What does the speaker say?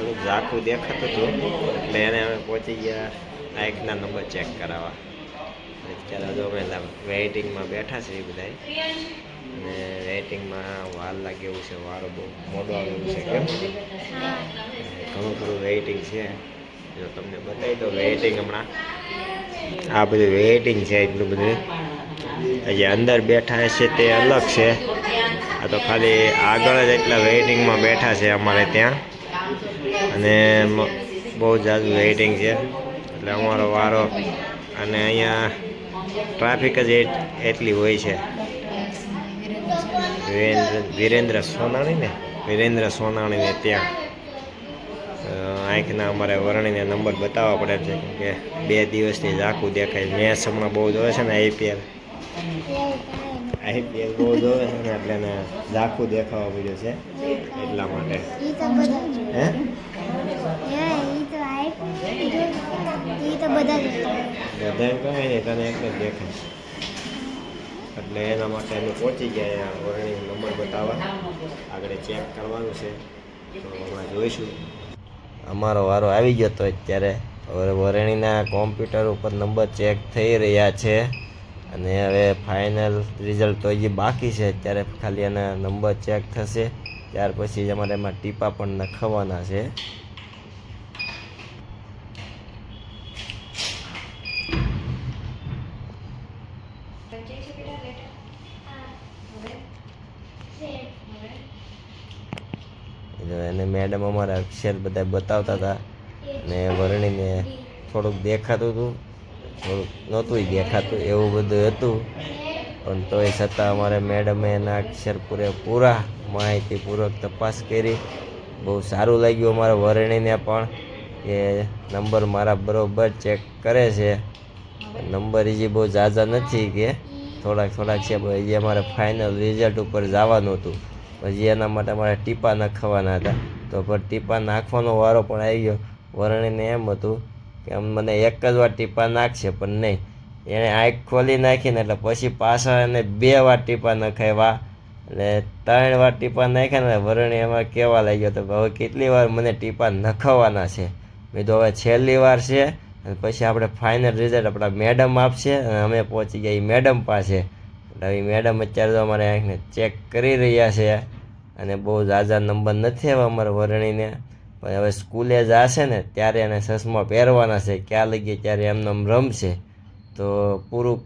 થોડુંક ઝાંખું દેખાતું હતું. એટલે એને અમે પહોંચી ગયા આંખના નંબર ચેક કરાવવા. અત્યારે જો અમે વેઇટિંગમાં બેઠા છીએ બધા અને વેઇટિંગમાં વાર લાગે એવું છે, વારો બહુ મોડો આવે એવું છે, કેમ? ઘણું ખરું વેઇટિંગ છે. જો તમને બતાવી દો વેઇટિંગ હમણાં. આ બધું વેઇટિંગ છે, એટલું બધું. જે અંદર બેઠા છે તે અલગ છે. આ તો ખાલી આગળ જ એટલા વેઇટિંગમાં બેઠા છે અમારે ત્યાં. અને બહુ જાજુ વેઇટિંગ છે. એટલે અમારો વારો અને અહીંયા ટ્રાફિક જ એટ- એટલી હોય છે. વિરેન્દ્ર સોનાણી ને? વિરેન્દ્ર સોનાણીને ત્યાં. આંખના અમારે વરણીને નંબર બતાવવા પડે છે કે બે દિવસથી ઝાંખું દેખાય મેચ હમણાં બહુ જોવે છે ને આઈપીએલ આઈપીએલ બહુ જોવે છે ને, એટલે એને ઝાખું દેખાવા મળ્યું છે એટલા માટે. હે? હતા. એટલે એના માટે અમે પહોંચી ગયા અહીંયા નંબર બતાવવા. આગળ ચેક કરવાનું છે, તો જોઈશું. અમારો વારો આવી ગયો તો અત્યારે. હવે વરણીના કોમ્પ્યુટર ઉપર નંબર ચેક થઈ રહ્યા છે. અને હવે ફાઇનલ રિઝલ્ટ તો હજી બાકી છે. અત્યારે ખાલી એના નંબર ચેક થશે. ત્યાર પછી અમારે એમાં ટીપા પણ નખાવવાના છે. એને મેડમ અમારા અક્ષર બધા બતાવતા હતા. ને વર્ણીને થોડુંક દેખાતું હતું. થોડુંક નહોતું દેખાતું, એવું બધું હતું. પણ તોય છતાં અમારે મેડમે એના અક્ષર પૂરેપૂરા માહિતીપૂર્વક તપાસ કરી. બહુ સારું લાગ્યું અમારા વરણીને પણ કે નંબર મારા બરાબર ચેક કરે છે. નંબર હજી બહુ ઝાઝા નથી કે થોડાક થોડાક છે હજી અમારે ફાઇનલ રિઝલ્ટ ઉપર જવાનું હતું. પછી એના માટે અમારે ટીપા નાખવાના હતા. તો પણ ટીપા નાખવાનો વારો પણ આવી ગયો. વરણીને એમ હતું કે મને એક જ વાર ટીપા નાખશે, પણ નહીં. એણે આંખ ખોલી નાખીને, એટલે પછી પાછા એને બે વાર ટીપા નખાવ્યા. એટલે ત્રણ વાર ટીપા નાખ્યા ને, વરણી એમાં કહેવા લાગ્યો તો હવે કેટલી વાર મને ટીપા નખાવવાના છે. મેં તો હવે છેલ્લી વાર છે, અને પછી આપણે ફાઇનલ રિઝલ્ટ આપણા મેડમ આપશે, અને અમે પહોંચી ગયા એ મેડમ પાસે. એટલે એ મેડમ અત્યારે તો અમારે આંખને ચેક કરી રહ્યા છે, અને બહુ ઝાઝા નંબર નથી આવ્યા અમારા વરણીને. પણ હવે સ્કૂલે જશે ને, ત્યારે એને ચશ્મા પહેરવાના છે. ક્યાં લગી ત્યારે એમને એમ રમશે. તો પૂરું